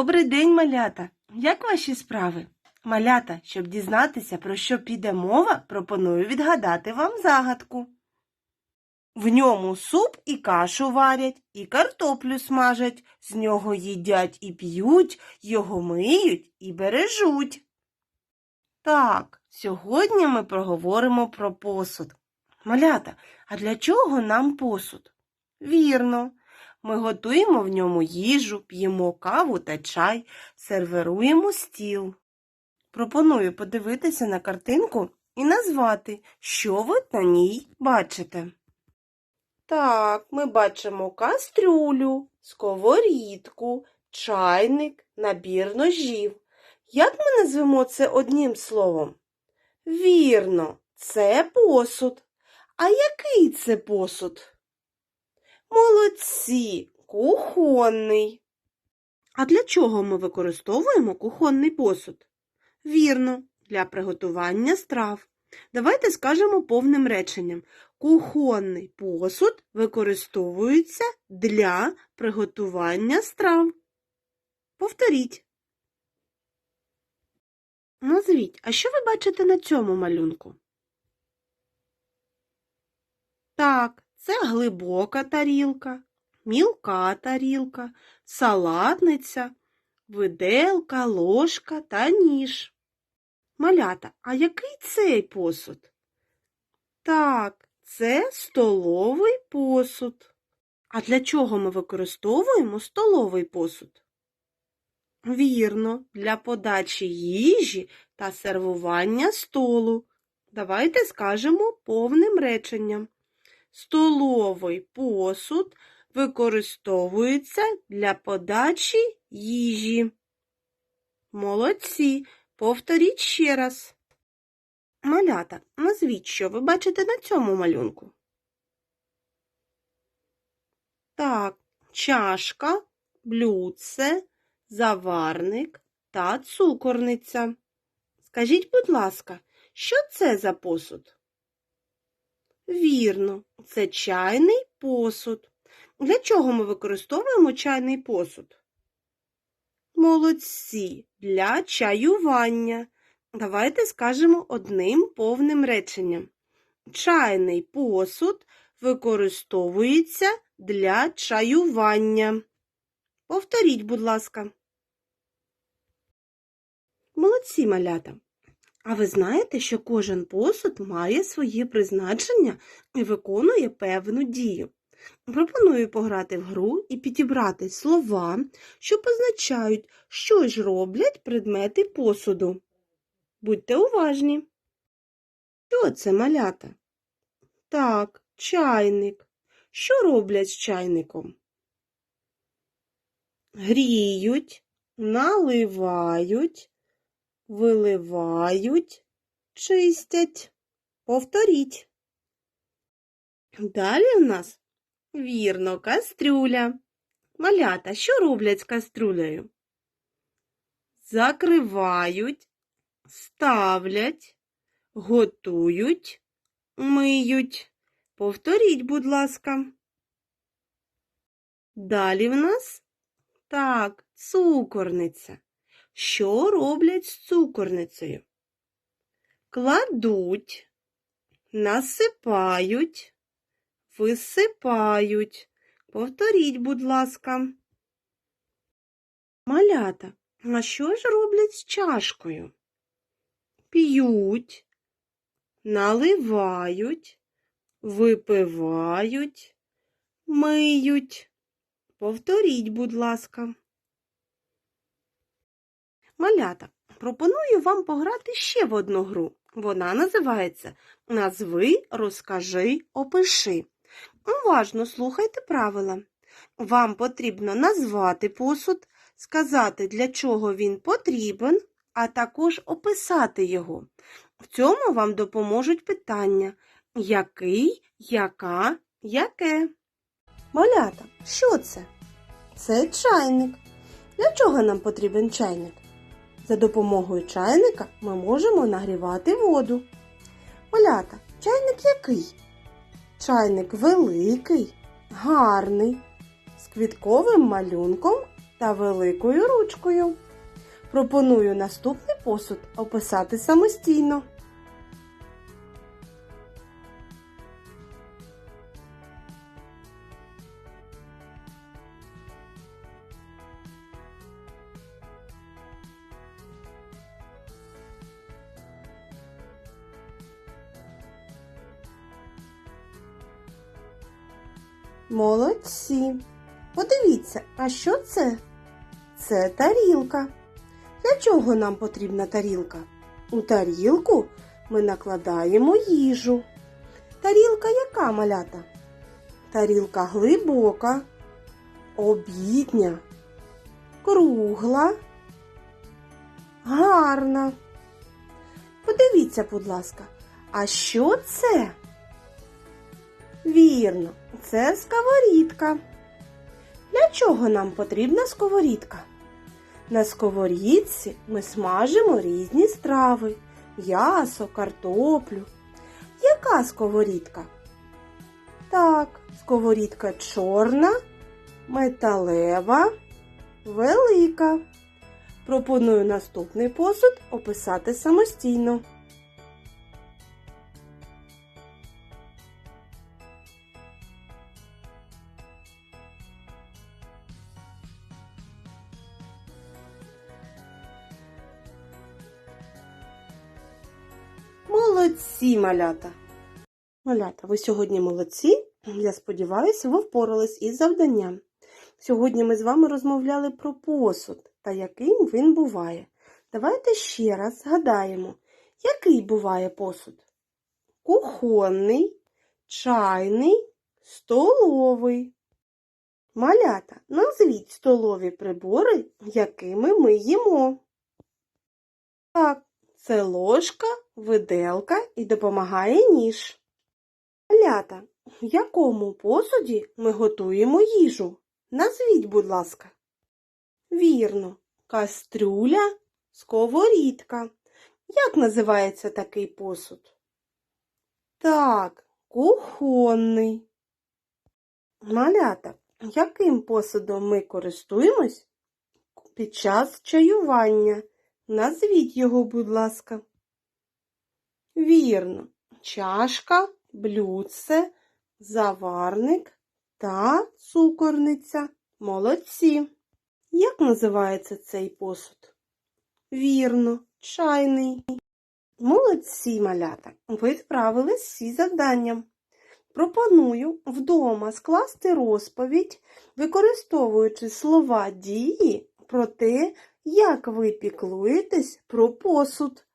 Добрий день, малята! Як ваші справи? Малята, щоб дізнатися, про що піде мова, пропоную відгадати вам загадку. В ньому суп і кашу варять, і картоплю смажать, з нього їдять і п'ють, його миють і бережуть. Так, сьогодні ми проговоримо про посуд. Малята, а для чого нам посуд? Вірно, ми готуємо в ньому їжу, п'ємо каву та чай, сервируємо стіл. Пропоную подивитися на картинку і назвати, що ви на ній бачите. Так, ми бачимо кастрюлю, сковорідку, чайник, набір ножів. Як ми назвемо це одним словом? Вірно, це посуд. А який це посуд? Молодці, кухонний. А для чого ми використовуємо кухонний посуд? Вірно, для приготування страв. Давайте скажемо повним реченням. Кухонний посуд використовується для приготування страв. Повторіть. Назвіть, а що ви бачите на цьому малюнку? Так, це глибока тарілка, мілка тарілка, салатниця, виделка, ложка та ніж. Малята, а який цей посуд? Так, це столовий посуд. А для чого ми використовуємо столовий посуд? Вірно, для подачі їжі та сервування столу. Давайте скажемо повним реченням. Столовий посуд використовується для подачі їжі. Молодці. Повторіть ще раз. Малята, назвіть, що ви бачите на цьому малюнку. Так, чашка, блюдце, заварник та цукорниця. Скажіть, будь ласка, що це за посуд? Вірно, це чайний посуд. Для чого ми використовуємо чайний посуд? Молодці для чаювання. Давайте скажемо одним повним реченням. Чайний посуд використовується для чаювання. Повторіть, будь ласка. Молодці малята. А ви знаєте, що кожен посуд має своє призначення і виконує певну дію. Пропоную пограти в гру і підібрати слова, що позначають, що ж роблять предмети посуду. Будьте уважні. Що це малята? Так, чайник. Що роблять з чайником? Гріють, наливають, виливають, чистять. Повторіть. Далі в нас Вірно, кастрюля. Малята, що роблять з кастрюлею? Закривають, ставлять, готують, миють. Повторіть, будь ласка. Далі в нас так, цукорниця. Що роблять з цукорницею? Кладуть, насипають, висипають. Повторіть, будь ласка. Малята, а що ж роблять з чашкою? П'ють, наливають, випивають, миють. Повторіть, будь ласка. Малята, пропоную вам пограти ще в одну гру. Вона називається Назви, розкажи, опиши. Уважно слухайте правила. Вам потрібно назвати посуд, сказати, для чого він потрібен, а також описати його. В цьому вам допоможуть питання який, яка, яке. Малята, що це? Це чайник. Для чого нам потрібен чайник? За допомогою чайника ми можемо нагрівати воду. Малята, чайник який? Чайник великий, гарний, з квітковим малюнком та великою ручкою. Пропоную наступний посуд описати самостійно. Молодці. Подивіться, а що це? Це тарілка. Для чого нам потрібна тарілка? У тарілку ми накладаємо їжу. Тарілка яка малята? Тарілка глибока, обідня, кругла, гарна. Подивіться, будь ласка, а що це? Вірно, це сковорідка. Для чого нам потрібна сковорідка? На сковорідці ми смажимо різні страви, м'ясо, картоплю. Яка сковорідка? Так, сковорідка чорна, металева, велика. Пропоную наступний посуд описати самостійно. Молодці, малята! Малята, ви сьогодні молодці. Я сподіваюся, ви впорались із завданням. Сьогодні ми з вами розмовляли про посуд та яким він буває. Давайте ще раз згадаємо, який буває посуд? Кухонний, чайний, столовий. Малята, назвіть столові прибори, якими ми їмо. Так, це ложка, виделка і допомагає ніж. Малята, в якому посуді ми готуємо їжу? Назвіть, будь ласка. Вірно, кастрюля, сковорідка. Як називається такий посуд? Так, кухонний. Малята, яким посудом ми користуємось під час чаювання? Назвіть його, будь ласка. Вірно, чашка, блюдце, заварник та цукорниця. Молодці. Як називається цей посуд? Вірно, чайний. Молодці, малята. Ви справились всі завданням. Пропоную вдома скласти розповідь, використовуючи слова дії про те, як ви піклуєтесь про посуд.